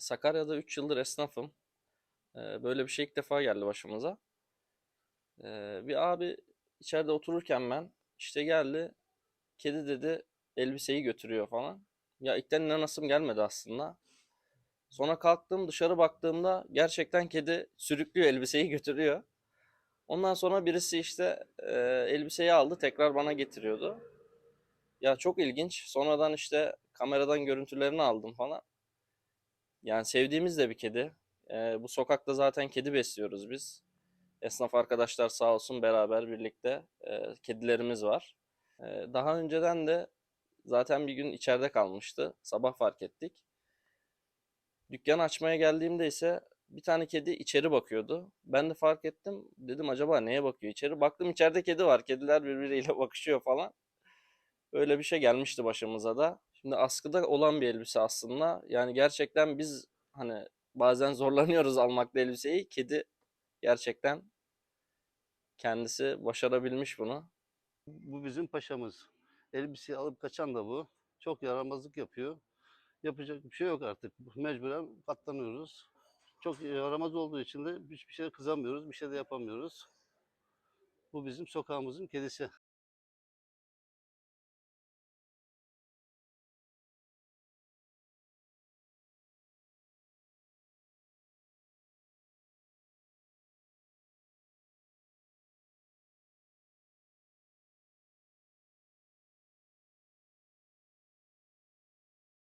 Sakarya'da 3 yıldır esnafım. Böyle bir şey ilk defa geldi başımıza. Bir abi içeride otururken ben işte geldi kedi dedi elbiseyi götürüyor falan. Ya ilkten inanasım gelmedi aslında. Sonra kalktım dışarı baktığımda gerçekten kedi sürüklüyor elbiseyi götürüyor. Ondan sonra birisi işte elbiseyi aldı tekrar bana getiriyordu. Ya çok ilginç. Sonradan işte kameradan görüntülerini aldım falan. Yani sevdiğimiz de bir kedi. Ee, bu sokakta zaten kedi besliyoruz biz. Esnaf arkadaşlar sağ olsun beraber birlikte e, kedilerimiz var. Ee, daha önceden de zaten bir gün içeride kalmıştı. Sabah fark ettik. Dükkan açmaya geldiğimde ise bir tane kedi içeri bakıyordu. Ben de fark ettim. Dedim acaba neye bakıyor içeri? Baktım içeride kedi var. Kediler birbiriyle bakışıyor falan. Öyle bir şey gelmişti başımıza da. Şimdi askıda olan bir elbise aslında. Yani gerçekten biz hani bazen zorlanıyoruz almakta elbiseyi. Kedi gerçekten kendisi başarabilmiş bunu. Bu bizim paşamız. Elbiseyi alıp kaçan da bu. Çok yaramazlık yapıyor. Yapacak bir şey yok artık. Mecburen katlanıyoruz. Çok yaramaz olduğu için de hiçbir şeye kızamıyoruz, bir şey de yapamıyoruz. Bu bizim sokağımızın kedisi.